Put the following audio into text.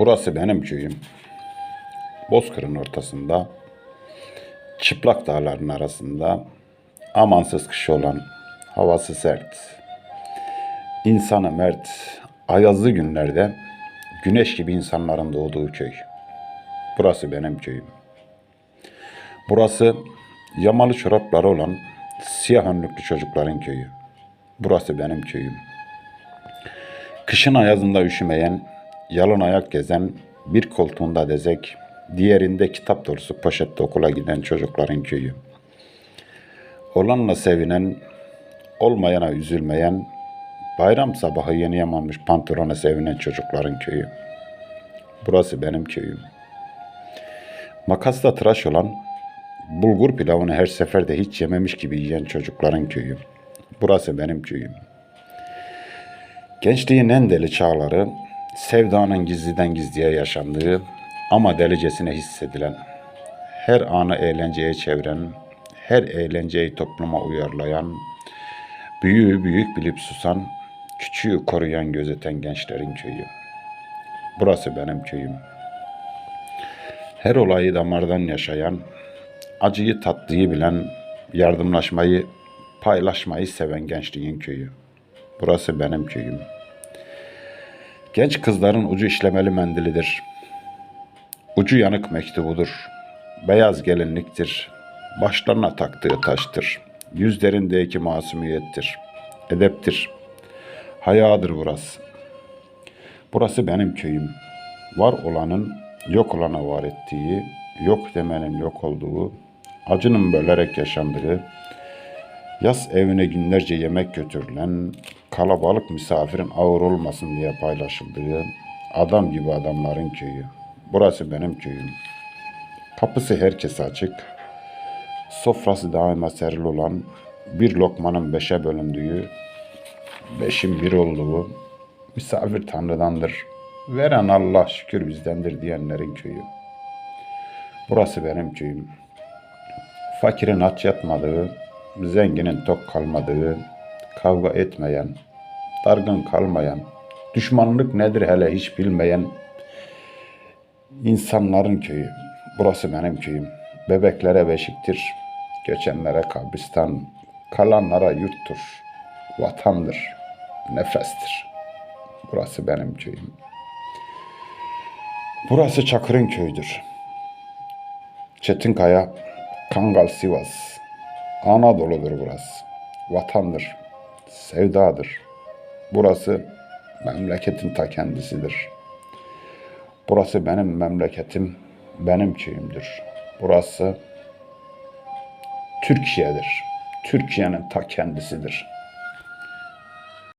Burası benim köyüm. Bozkır'ın ortasında, çıplak dağların arasında, amansız kış olan, havası sert, insanı mert, ayazlı günlerde güneş gibi insanların doğduğu köy. Burası benim köyüm. Burası yamalı çorapları olan siyah önlüklü çocukların köyü. Burası benim köyüm. Kışın ayazında üşümeyen, yalın ayak gezen, bir koltuğunda dezek, diğerinde kitap dolusu poşette okula giden çocukların köyü. Olanla sevinen, olmayana üzülmeyen, bayram sabahı yeni yamamış pantolona sevinen çocukların köyü. Burası benim köyüm. Makasla tıraş olan, bulgur pilavını her seferde hiç yememiş gibi yiyen çocukların köyü. Burası benim köyüm. Gençliğin en deli çağları, sevdanın gizliden gizliye yaşandığı ama delicesine hissedilen, her anı eğlenceye çeviren, her eğlenceyi topluma uyarlayan, büyüğü büyük bilip susan, küçüğü koruyan gözeten gençlerin köyü. Burası benim köyüm. Her olayı damardan yaşayan, acıyı tatlıyı bilen, yardımlaşmayı, paylaşmayı seven gençliğin köyü. Burası benim köyüm. Genç kızların ucu işlemeli mendilidir. Ucu yanık mektubudur. Beyaz gelinliktir. Başlarına taktığı taştır. Yüzlerindeki masumiyettir. Edeptir. Hayadır burası. Burası benim köyüm. Var olanın yok olana var ettiği, yok demenin yok olduğu, acının bölerek yaşandığı, Yaz evine günlerce yemek götürülen, kalabalık misafirin ağır olmasın diye paylaşıldığı, adam gibi adamların köyü. Burası benim köyüm. Kapısı herkese açık, sofrası daima serili olan, bir lokmanın beşe bölündüğü, beşin bir olduğu, misafir Tanrı'dandır, veren Allah şükür bizdendir diyenlerin köyü. Burası benim köyüm fakirin aç yatmadığı, zenginin tok kalmadığı, kavga etmeyen, dargın kalmayan, düşmanlık nedir hele hiç bilmeyen insanların köyü. Burası benim köyüm. Bebeklere beşiktir, göçenlere kabristan, kalanlara yurttur, vatandır, nefestir. Burası benim köyüm. Burası Çakır'ın köyüdür. Çetinkaya, Kangal Sivas, Anadolu'dur burası. Vatandır, sevdadır. Burası memleketin ta kendisidir. Burası benim memleketim, benim köyümdür. Burası Türkiye'dir. Türkiye'nin ta kendisidir.